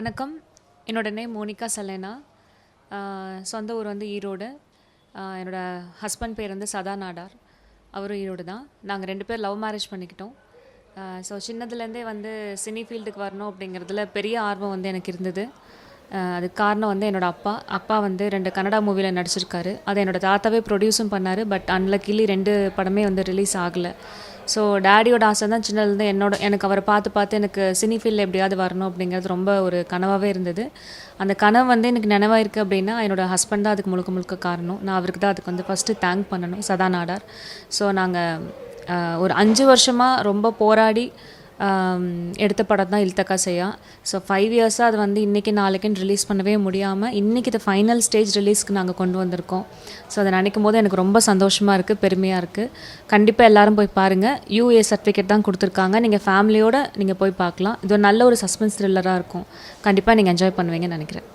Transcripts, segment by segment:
வணக்கம். என்னோட name Monica சலேனா சொந்த ஊர் வந்து ஈரோடு. என்னோடய என்னோட ஹஸ்பண்ட் பேர் வந்து சதா நாடார். அவரும் ஈரோடு தான். நாங்கள் ரெண்டு பேர் லவ் மேரேஜ் பண்ணிக்கிட்டோம். ஸோ சின்னதுலேருந்தே வந்து சினி ஃபீல்டுக்கு வரணும் அப்படிங்கிறதுல பெரிய ஆர்வம் வந்து எனக்கு இருந்தது. அதுக்கு காரணம் வந்து என்னோட அப்பா. அப்பா வந்து ரெண்டு கன்னடா மூவியில் நடிச்சிருக்காரு. அதை என்னோட தாத்தாவே ப்ரொடியூஸும் பண்ணார் பட் அன்லக்கிலி ரெண்டு படமே வந்து ரிலீஸ் ஆகலை. ஸோ டேடியோட ஆசை தான் சின்னதுலேருந்து என்னோட எனக்கு அவரை பார்த்து பார்த்து எனக்கு சினி ஃபீல்டில் எப்படியாவது வரணும் அப்படிங்கிறது ரொம்ப ஒரு கனவாகவே இருந்தது. அந்த கனவு வந்து எனக்கு நினைவாயிருக்கு அப்படின்னா என்னோட ஹஸ்பண்ட் தான் அதுக்கு முழுக்க முழுக்க காரணம். நான் அவருக்கு தான் அதுக்கு வந்து ஃபஸ்ட்டு தேங்க் பண்ணணும் சதா நாடார் ஸோ நாங்கள் ஒரு அஞ்சு வருஷமாக ரொம்ப போராடி எடுத்த படம் தான் இல்தக்கா செய்யா. ஸோ ஃபைவ் இயர்ஸாக அது வந்து இன்றைக்கி நாளைக்குன்னு ரிலீஸ் பண்ணவே முடியாமல் இன்றைக்கி இது ஃபைனல் ஸ்டேஜ் ரிலீஸ்க்கு நாங்கள் கொண்டு வந்திருக்கோம். ஸோ அதை நினைக்கும் போது எனக்கு ரொம்ப சந்தோஷமாக இருக்குது பெருமையாக இருக்குது கண்டிப்பாக எல்லாரும் போய் பாருங்கள் யூஏ சர்டிஃபிகேட் தான் கொடுத்துருக்காங்க. நீங்கள் ஃபேமிலியோடு நீங்கள் போய் பார்க்கலாம். இது ஒரு நல்ல ஒரு சஸ்பென்ஸ் த்ரில்லராக இருக்கும். கண்டிப்பாக நீங்கள் என்ஜாய் பண்ணுவீங்கன்னு நினைக்கிறேன்.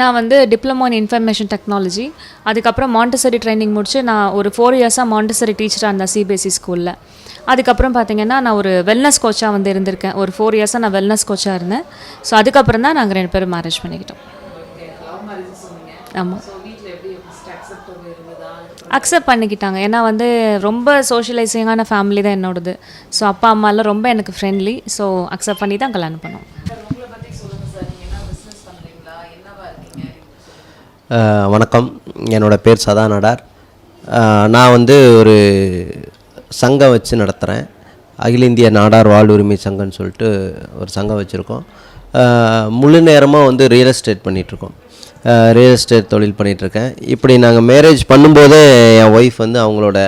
நான் வந்து டிப்ளமோ இன் இன்ஃபர்மேஷன் டெக்னாலஜி அதுக்கப்புறம் மாண்டசரி ட்ரைனிங் முடிச்சு நான் ஒரு ஃபோர் இயர்ஸாக மாண்டசரி டீச்சராக இருந்தேன் சிபிஎஸ்சி ஸ்கூலில் அதுக்கப்புறம் பார்த்தீங்கன்னா நான் ஒரு வெல்னஸ் கோச்சாக வந்து இருந்திருக்கேன். ஒரு ஃபோர் இயர்ஸாக நான் வெல்னஸ் கோச்சாக இருந்தேன். ஸோ அதுக்கப்புறம் தான் நாங்கள் ரெண்டு பேரும் மேரேஜ் பண்ணிக்கிட்டோம். ஆமாம் அக்செப்ட் பண்ணிக்கிட்டாங்க. ஏன்னா வந்து ரொம்ப சோஷியலைசிங்கான ஃபேமிலி தான் என்னோடது. ஸோ அப்பா அம்மாலாம் ரொம்ப எனக்கு ஃப்ரெண்ட்லி ஸோ அக்செப்ட் பண்ணி தான் கல்யாணம் பண்ணோம். வணக்கம். என்னோடய பேர் சதா நாடார். நான் வந்து ஒரு சங்கம் வச்சு நடத்துகிறேன் அகில இந்திய நாடார் வாழ்வுரிமை சங்கம்னு சொல்லிட்டு ஒரு சங்கம் வச்சுருக்கோம். முழு நேரமாக வந்து ரியல் எஸ்டேட் பண்ணிகிட்ருக்கோம் ரியல் எஸ்டேட் தொழில் பண்ணிகிட்ருக்கேன் இப்படி நாங்கள் மேரேஜ் பண்ணும்போதே என் ஒய்ஃப் வந்து அவங்களோட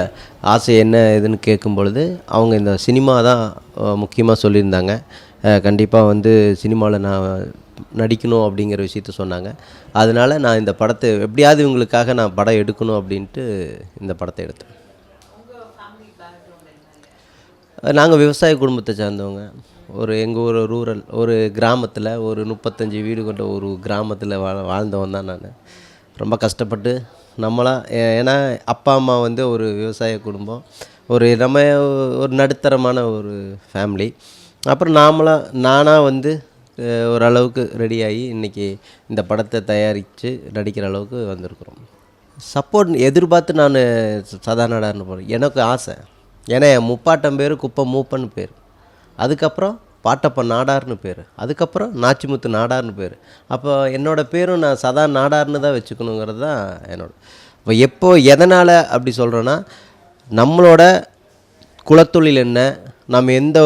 ஆசை என்ன இதுன்னு கேட்கும் பொழுது அவங்க இந்த சினிமா தான் முக்கியமாக சொல்லியிருந்தாங்க. கண்டிப்பாக வந்து சினிமாவில் நான் நடிக்கணும் அப்படிங்கிற விஷயத்த சொன்னாங்க. அதனால் நான் இந்த படத்தை எப்படியாவது இவங்களுக்காக நான் படம் எடுக்கணும் அப்படின்ட்டு இந்த படத்தை எடுத்தேன். நாங்கள் விவசாய குடும்பத்தை சேர்ந்தவங்க. ஒரு எங்கள் ஊர் ரூரல் ஒரு கிராமத்தில் ஒரு முப்பத்தஞ்சு வீடு கொண்ட ஒரு கிராமத்தில் வா வாழ்ந்தவன் தான் நான். ரொம்ப கஷ்டப்பட்டு நம்மளா ஏ- ஏன்னா அப்பா அம்மா வந்து ஒரு விவசாய குடும்பம். ஒரு நம்ம ஒரு நடுத்தரமான ஒரு ஃபேமிலி அப்புறம் நாமளாக நானாக வந்து ஓரளவுக்கு ரெடியாகி இன்றைக்கி இந்த படத்தை தயாரித்து நடிக்கிற அளவுக்கு வந்திருக்கிறோம். சப்போர்ட் எதிர்பார்த்து நான் சதாநாடார்னு போகிறேன் எனக்கு ஆசை. ஏன்னா என் முப்பாட்டம் பேர் குப்பை மூப்பன்னு பேர். அதுக்கப்புறம் பாட்டப்ப நாடார்னு பேர். அதுக்கப்புறம் நாச்சிமுத்து நாடார்னு பேர். அப்போ என்னோடய பேரும் நான் சதா நாடார்னு தான் வச்சுக்கணுங்கிறது தான் என்னோட. இப்போ எப்போ எதனால் அப்படி சொல்கிறேன்னா நம்மளோட குலத்தொழில் என்ன நம்ம எந்த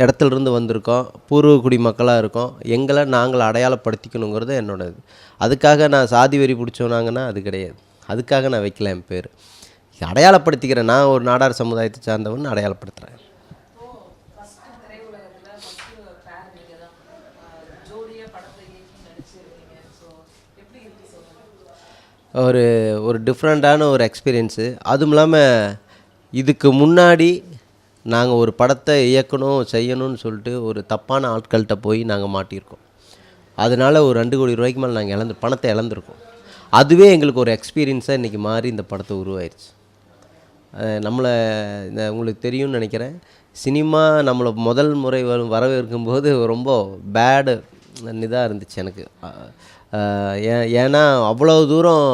இடத்துலருந்து வந்திருக்கோம் பூர்வ குடி மக்களாக இருக்கோம் எங்களை நாங்கள் அடையாளப்படுத்திக்கணுங்கிறது என்னோட இது அதுக்காக நான் சாதி வெறி பிடிச்சோனாங்கன்னா அது கிடையாது. அதுக்காக நான் வைக்கல என் பேர். அடையாளப்படுத்திக்கிறேன் நான் ஒரு நாடார் சமுதாயத்தை சார்ந்தவன் அடையாளப்படுத்துகிறேன் ஒரு ஒரு டிஃப்ரெண்ட்டான ஒரு எக்ஸ்பீரியன்ஸு அதுவும் இல்லாமல் இதுக்கு முன்னாடி நாங்கள் ஒரு படத்தை இயக்கணும் செய்யணும்னு சொல்லிட்டு ஒரு தப்பான ஆட்கள்கிட்ட போய் நாங்கள் மாட்டியிருக்கோம். அதனால ஒரு ரெண்டு கோடி ரூபாய்க்கு மேலே நாங்கள் இழந்து பணத்தை இழந்திருக்கோம். அதுவே எங்களுக்கு ஒரு எக்ஸ்பீரியன்ஸாக இன்றைக்கி மாறி இந்த படத்தை உருவாயிருச்சு. நம்மளை இந்த உங்களுக்கு தெரியும்னு நினைக்கிறேன். சினிமா நம்மளை முதல் முறை வரும் வரவேற்கும் போது ரொம்ப பேடு இதாக இருந்துச்சு எனக்கு. ஏ ஏன் ஏன்னா அவ்வளோ தூரம்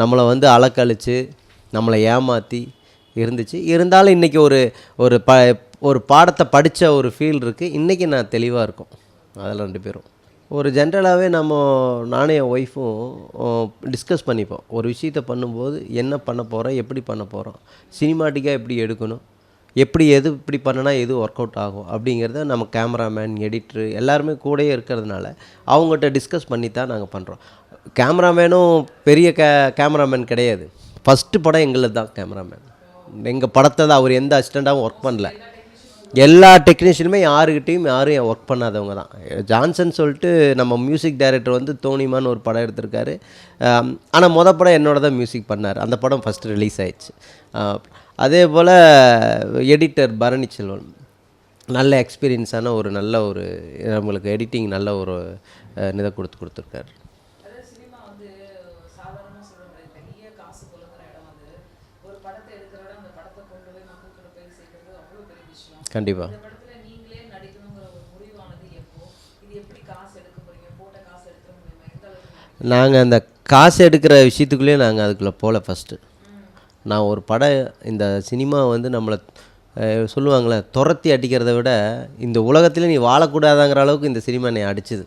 நம்மளை வந்து அலக்கழித்து நம்மளை ஏமாற்றி இருந்துச்சு. இருந்தாலும் இன்றைக்கி ஒரு ஒரு ப ஒரு பாடத்தை படித்த ஒரு ஃபீல் இருக்குது இன்றைக்கி நான் தெளிவாக இருக்கும். அதில் ரெண்டு பேரும். ஒரு ஜென்ரலாகவே நம்ம நானும் என் ஒய்ஃபும் டிஸ்கஸ் பண்ணிப்போம். ஒரு விஷயத்த பண்ணும்போது என்ன பண்ண போகிறோம் எப்படி பண்ண போகிறோம் சினிமாட்டிக்காக எப்படி எடுக்கணும் எப்படி எது இப்படி பண்ணினா எது ஒர்க் அவுட் ஆகும் அப்படிங்கிறத நம்ம கேமராமேன் எடிட்ரு எல்லாருமே கூடயே இருக்கிறதுனால அவங்ககிட்ட டிஸ்கஸ் பண்ணி தான் நாங்கள் பண்ணுறோம் கேமராமேனும் பெரிய கே கேமராமேன் கிடையாது. ஃபஸ்ட்டு படம் எங்களுக்கு தான் கேமராமேன் எங்கள் படத்தை தான் அவர் எந்த அசிஸ்டண்ட்டாகவும் ஒர்க் பண்ணல. எல்லா டெக்னீஷியனுமே யாருக்கிட்டையும் யாரும் ஒர்க் பண்ணாதவங்க தான். ஜான்சன் சொல்லிட்டு நம்ம மியூசிக் டைரக்டர் வந்து தோனிமான்னு ஒரு படம் எடுத்திருக்காரு. ஆனால் மொதல் படம் என்னோட தான் மியூசிக் பண்ணார். அந்த படம் ஃபஸ்ட்டு ரிலீஸ் ஆயிடுச்சு. அதே போல் எடிட்டர் பரணி செல்வன் நல்ல எக்ஸ்பீரியன்ஸான ஒரு நல்ல ஒரு நம்மளுக்கு எடிட்டிங் நல்ல ஒரு இதை கொடுத்து கொடுத்துருக்காரு. கண்டிப்பாக நாங்கள் அந்த காசு எடுக்கிற விஷயத்துக்குள்ளேயே நாங்கள் அதுக்குள்ளே போகல ஃபஸ்ட்டு நான் ஒரு படம் இந்த சினிமா வந்து நம்மளை சொல்லுவாங்களே துரத்தி அடிக்கிறத விட இந்த உலகத்தில் நீ வாழக்கூடாதாங்கிற அளவுக்கு இந்த சினிமா என்னை அடிச்சுது.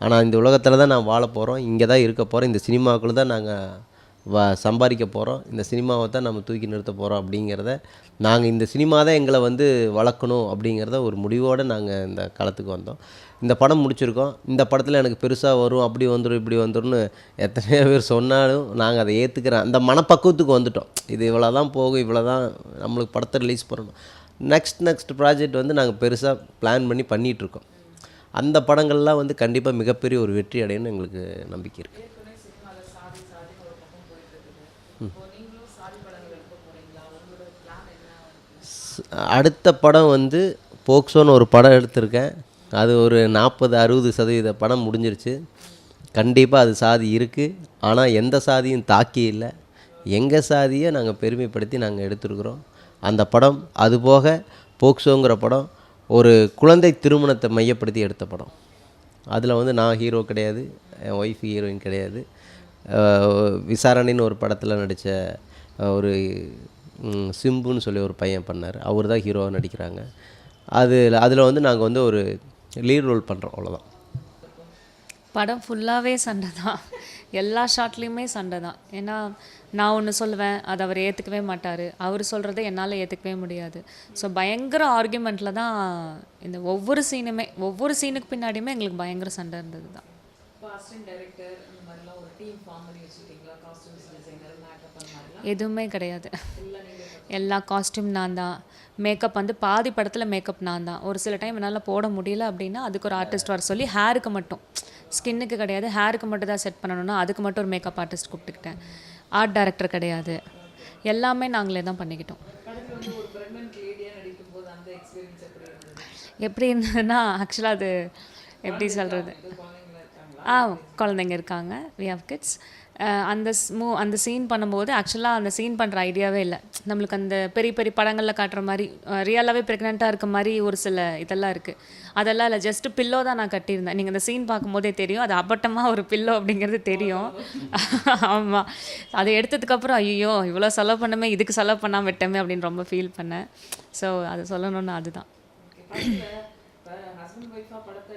ஆனால் இந்த உலகத்தில் தான் நான் வாழ போகிறோம் இங்கே தான் இருக்க போகிறோம் இந்த சினிமாவுக்குள்ளே தான் நாங்கள் வ சம்பாதிக்க போகிறோம் இந்த சினிமாவை தான் நம்ம தூக்கி நிறுத்த போகிறோம் அப்படிங்கிறத நாங்கள் இந்த சினிமா தான் எங்களை வந்து வளர்க்கணும் அப்படிங்கிறத ஒரு முடிவோடு நாங்கள் இந்த காலத்துக்கு வந்தோம். இந்த படம் முடிச்சிருக்கோம். இந்த படத்தில் எனக்கு பெருசாக வரும் அப்படி வந்துடும் இப்படி வந்துடும்னு எத்தனையோ பேர் சொன்னாலும் நாங்கள் அதை ஏற்றுக்கிறேன் அந்த மனப்பக்குவத்துக்கு வந்துட்டோம். இது இவ்வளோ தான் போகும் இவ்வளோ தான் நம்மளுக்கு படத்தை ரிலீஸ் பண்ணணும். நெக்ஸ்ட் நெக்ஸ்ட் ப்ராஜெக்ட் வந்து நாங்கள் பெருசாக பிளான் பண்ணி பண்ணிகிட்ருக்கோம் அந்த படங்கள்லாம் வந்து கண்டிப்பாக மிகப்பெரிய ஒரு வெற்றி அடையணும்னு எங்களுக்கு நம்பிக்கை இருக்குது ஏற்கனவே சினிமாவில் சாதி சாதின்னு ஒரு பக்கம் போயிட்டு இருக்குது இப்போ நீங்களும் சாதி படங்கள் எடுக்க போறீங்களா உங்களோட பிளான் என்ன ஸ்- அடுத்த படம் வந்து போக்சோன்னு ஒரு படம் எடுத்திருக்கேன். அது ஒரு நாற்பது அறுபது சதவீத படம் முடிஞ்சிருச்சு. கண்டிப்பாக அது சாதி இருக்குது ஆனால் எந்த சாதியும் தாக்கி இல்லை. எங்கள் சாதியை நாங்கள் பெருமைப்படுத்தி நாங்கள் எடுத்துருக்குறோம். அந்த படம் அதுபோக போக்சோங்கிற படம் ஒரு குழந்தை திருமணத்தை மையப்படுத்தி எடுத்த படம். அதில் வந்து நான் ஹீரோ கிடையாது என் ஒய்ஃப் ஹீரோயின் கிடையாது. விசாரணைன்னு ஒரு படத்தில் நடித்த ஒரு சிம்புன்னு சொல்லி ஒரு பையன் பண்ணார். அவர் தான் ஹீரோவாக நடிக்கிறாங்க. அது அதில் வந்து நாங்கள் வந்து ஒரு லீட் ரோல் பண்ணுறோம் அவ்வளோதான் படம் ஃபுல்லாகவே சண்டை தான். எல்லா ஷாட்லேயுமே சண்டை தான். ஏன்னா நான் ஒன்று சொல்லுவேன் அதை அவர் ஏற்றுக்கவே மாட்டார். அவர் சொல்கிறத என்னால் ஏற்றுக்கவே முடியாது. ஸோ பயங்கர ஆர்கியூமெண்ட்டில் தான் இந்த ஒவ்வொரு சீனுமே ஒவ்வொரு சீனுக்கு பின்னாடியுமே எங்களுக்கு பயங்கர சண்டை இருந்தது தான் இப்போ அசிஸ்டன்ட் டைரக்டர் அந்த மாதிரிலாம் ஒரு டீம் ஃபார்ம் பண்ணி வச்சுருக்கீங்களா காஸ்டியூம்ஸ் டிசைனர் மேக்கப் அந்த மாதிரிலாம் எதுவுமே கிடையாது. எல்லா காஸ்ட்யூம் நான் தான். மேக்கப் வந்து பாதி படத்தில் மேக்கப் நான் தான். ஒரு சில டைம் என்னால் போட முடியல அப்படின்னா அதுக்கு ஒரு ஆர்டிஸ்ட் வர சொல்லி ஹேருக்கு மட்டும். ஸ்கின்னுக்கு கிடையாது ஹேருக்கு மட்டும் தான் செட் பண்ணணும்னா அதுக்கு மட்டும் ஒரு மேக்கப் ஆர்டிஸ்ட் கூப்பிட்டுக்கிட்டேன். ஆர்ட் டைரக்டர் கிடையாது. எல்லாமே நாங்களே தான் பண்ணிக்கிட்டோம். எப்படி இருந்ததுன்னா ஆக்சுவலாக அது எப்படி சொல்கிறது ஆ குழந்தைங்க இருக்காங்க. வி ஹவ் கிட்ஸ் அந்த மூ அந்த சீன் பண்ணும்போது ஆக்சுவலாக அந்த சீன் பண்ணுற ஐடியாவே இல்லை. நம்மளுக்கு அந்த பெரிய பெரிய படங்களில் காட்டுற மாதிரி ரியலாகவே ப்ரெக்னெண்ட்டாக இருக்க மாதிரி ஒரு சில இதெல்லாம் இருக்குது அதெல்லாம் இல்லை ஜஸ்ட்டு பில்லோ தான் நான் கட்டியிருந்தேன். நீங்கள் அந்த சீன் பார்க்கும்போதே தெரியும். அது அப்பட்டமாக ஒரு பில்லோ அப்படிங்கிறது தெரியும். ஆமாம் அதை எடுத்ததுக்கப்புறம் ஐயோ இவ்வளோ செலவு பண்ணமே இதுக்கு செலவு பண்ணாமல் விட்டோமே அப்படின்னு ரொம்ப ஃபீல் பண்ணேன். ஸோ அதை சொல்லணும்னு அதுதான். ஹஸ்பண்ட் ஒய்ஃபாக படத்தை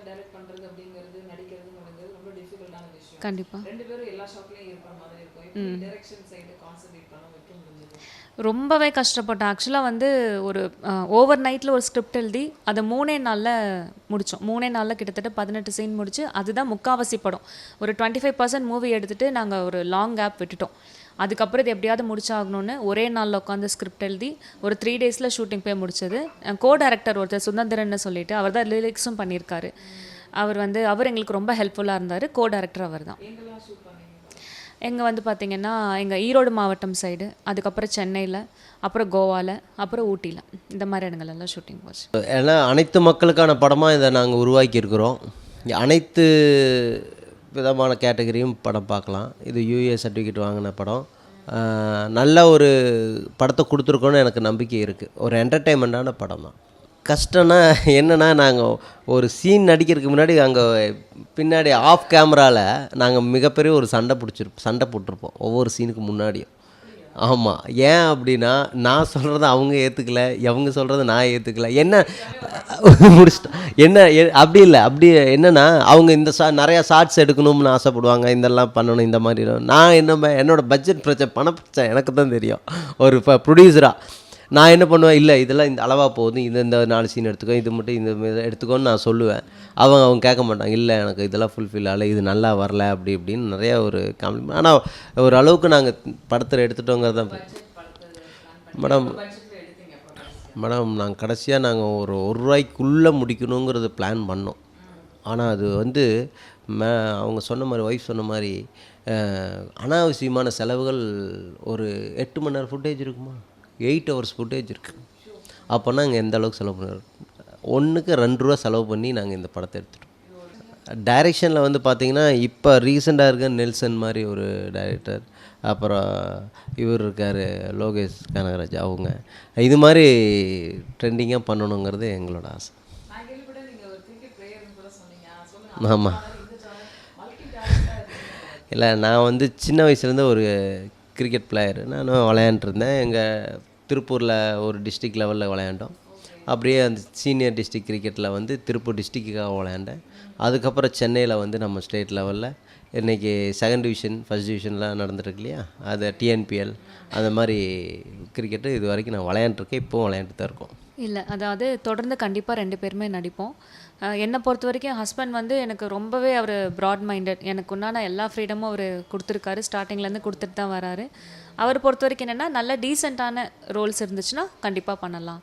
கண்டிப்பாக ரெண்டு பேரும் எல்லா ஷாட்லேயும் இருக்கிற மாதிரி இருக்கும். டைரக்ஷன் சைடு கான்சன்ட்ரேட் பண்ண வைக்க முடிஞ்சது. ரொம்பவே கஷ்டப்பட்டேன். ஆக்சுவலாக வந்து ஒரு ஓவர் நைட்டில் ஒரு ஸ்கிரிப்ட் எழுதி அதை மூணே நாளில் முடித்தோம் மூணே நாளில் கிட்டத்தட்ட பதினெட்டு சீன் முடிச்சு அதுதான் முக்காவாசி படம். ஒரு டுவெண்ட்டி ஃபைவ் பர்சன்ட் மூவி எடுத்துகிட்டு நாங்கள் ஒரு லாங் கேப் விட்டுட்டோம். அதுக்கப்புறம் இது எப்படியாவது முடிச்சாகணும்னு ஒரே நாளில் உட்காந்து ஸ்கிரிப்ட் எழுதி ஒரு த்ரீ டேஸில் ஷூட்டிங் போய் முடிச்சது. கோ டைரக்டர் ஒருத்தர் சுதந்திரன்னு சொல்லிட்டு அவர் தான் லிரிக்ஸும் பண்ணியிருக்காரு. அவர் வந்து அவர் எங்களுக்கு ரொம்ப ஹெல்ப்ஃபுல்லாக இருந்தார். கோ டைரக்டர் அவர் தான் எங்கே வந்து பார்த்தீங்கன்னா எங்கள் ஈரோடு மாவட்டம் சைடு அதுக்கப்புறம் சென்னையில் அப்புறம் கோவாவில் அப்புறம் ஊட்டியில் இந்த மாதிரி இடங்கள் எல்லாம் ஷூட்டிங் போச்சு. ஏன்னா அனைத்து மக்களுக்கான படமாக இதை நாங்கள் உருவாக்கியிருக்கிறோம். அனைத்து விதமான கேட்டகரியும் படம் பார்க்கலாம். இது யூஏ சர்டிஃபிகேட் வாங்கின படம். நல்ல ஒரு படத்தை கொடுத்துருக்கோன்னு எனக்கு நம்பிக்கை இருக்குது ஒரு என்டர்டெயின்மெண்ட்டான படம் தான் கஷ்டம்னா என்னென்னா நாங்கள் ஒரு சீன் நடிக்கிறதுக்கு முன்னாடி அங்கே பின்னாடி ஆஃப் கேமராவில் நாங்கள் மிகப்பெரிய ஒரு சண்டை பிடிச்சிருப்போம் சண்டை போட்டிருப்போம் ஒவ்வொரு சீனுக்கு முன்னாடியும். ஆமாம் ஏன் அப்படின்னா நான் சொல்கிறத அவங்க ஏற்றுக்கல அவங்க சொல்கிறத நான் ஏற்றுக்கல என்ன முடிச்சிட்டோம் என்ன எ- அப்படி இல்லை. அப்படி என்னென்னா அவங்க இந்த ஷா நிறையா ஷார்ட்ஸ் எடுக்கணும்னு ஆசைப்படுவாங்க இதெல்லாம் பண்ணணும் இந்த மாதிரி. நான் என்ன என்னோடய பட்ஜெட் பிரச்சனை பண பிரச்சனை எனக்கு தான் தெரியும். ஒரு இப்போ ப்ரொடியூசராக நான் என்ன பண்ணுவேன்? இல்லை இதெல்லாம் இந்த அளவாக போகுது. இந்த இந்த நாலு சீன் எடுத்துக்கோ இது மட்டும் இந்த எடுத்துக்கோன்னு நான் சொல்லுவேன். அவங்க அவங்க கேட்க மாட்டாங்க. இல்லை எனக்கு இதெல்லாம் ஃபுல்ஃபில் ஆகலை. இது நல்லா வரல. அப்படி இப்படின்னு நிறையா ஒரு காம்ப்ளிமெண்ட் ஆனால் ஒரு அளவுக்கு நாங்கள் படத்தில் எடுத்துட்டோங்கிறது தான் மேடம் மேடம் நாங்கள் கடைசியாக நாங்கள் ஒரு ஒரு ரூபாய்க்குள்ளே முடிக்கணுங்கிறத பிளான் பண்ணோம். ஆனால் அது வந்து மே அவங்க சொன்ன மாதிரி ஒய்ஃப் சொன்ன மாதிரி அனாவசியமான செலவுகள் ஒரு எட்டு மணி நேரம் ஃபுட்டேஜ் இருக்குமா? எயிட் ஹவர்ஸ் ஃபுட்டேஜ் இருக்குது அப்போனா நாங்கள் எந்த அளவுக்கு செலவு பண்ணுறோம் ஒன்றுக்கு ரெண்டு ரூபா செலவு பண்ணி நாங்கள் இந்த படத்தை எடுத்துட்டோம். டைரெக்ஷனில் வந்து பார்த்தீங்கன்னா இப்போ ரீசெண்டாக இருக்க நெல்சன் மாதிரி ஒரு டைரக்டர் அப்புறம் இவர் இருக்கார் லோகேஷ் கனகராஜ் அவங்க. இது மாதிரி ட்ரெண்டிங்காக பண்ணணுங்கிறது எங்களோட ஆசை. ஆமாம் இல்லை நான் வந்து சின்ன வயசுலேருந்து ஒரு கிரிக்கெட் பிளேயர் நானும் விளையாண்டுருந்தேன். எங்கள் திருப்பூரில் ஒரு டிஸ்ட்ரிக்ட் லெவலில் விளையாண்டோம். அப்படியே அந்த சீனியர் டிஸ்ட்ரிக் கிரிக்கெட்டில் வந்து திருப்பூர் டிஸ்ட்ரிக்ட்டுக்காக விளையாண்டேன். அதுக்கப்புறம் சென்னையில் வந்து நம்ம ஸ்டேட் லெவலில் இன்றைக்கி செகண்ட் டிவிஷன் ஃபஸ்ட் டிவிஷன்லாம் நடந்துருக்கு இல்லையா? அது டிஎன்பிஎல் அந்த மாதிரி கிரிக்கெட்டு இது வரைக்கும் நான் விளையாண்டுருக்கேன். இப்போவும் விளையாண்டுட்டு தான் இருக்கோம். இல்லை அதாவது தொடர்ந்து கண்டிப்பாக ரெண்டு பேருமே நடிப்போம். என்னை பொறுத்த வரைக்கும் ஹஸ்பண்ட் வந்து எனக்கு ரொம்பவே அவர் ப்ராட் மைண்டட் எனக்கு உண்டான எல்லா ஃப்ரீடமும் அவர் கொடுத்துருக்காரு. ஸ்டார்டிங்லேருந்து கொடுத்துட்டு தான் வராரு. அவர் பொறுத்த வரைக்கும் என்னென்னா நல்ல டீசெண்டான ரோல்ஸ் இருந்துச்சுன்னா கண்டிப்பாக பண்ணலாம்.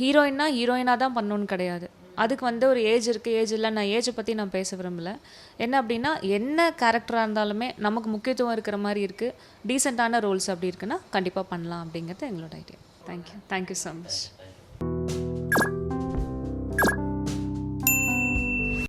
ஹீரோயின்னா ஹீரோயினாக தான் பண்ணணும்னு கிடையாது. அதுக்கு வந்து ஒரு ஏஜ் இருக்குது ஏஜ் இல்லை நான் ஏஜை பற்றி நான் பேச விரும்பல. என்ன அப்படின்னா என்ன கேரக்டராக இருந்தாலுமே நமக்கு முக்கியத்துவம் இருக்கிற மாதிரி இருக்குது டீசெண்டான ரோல்ஸ் அப்படி இருக்குன்னா கண்டிப்பாக பண்ணலாம் அப்படிங்கிறது எங்களோட idea thank you thank you so much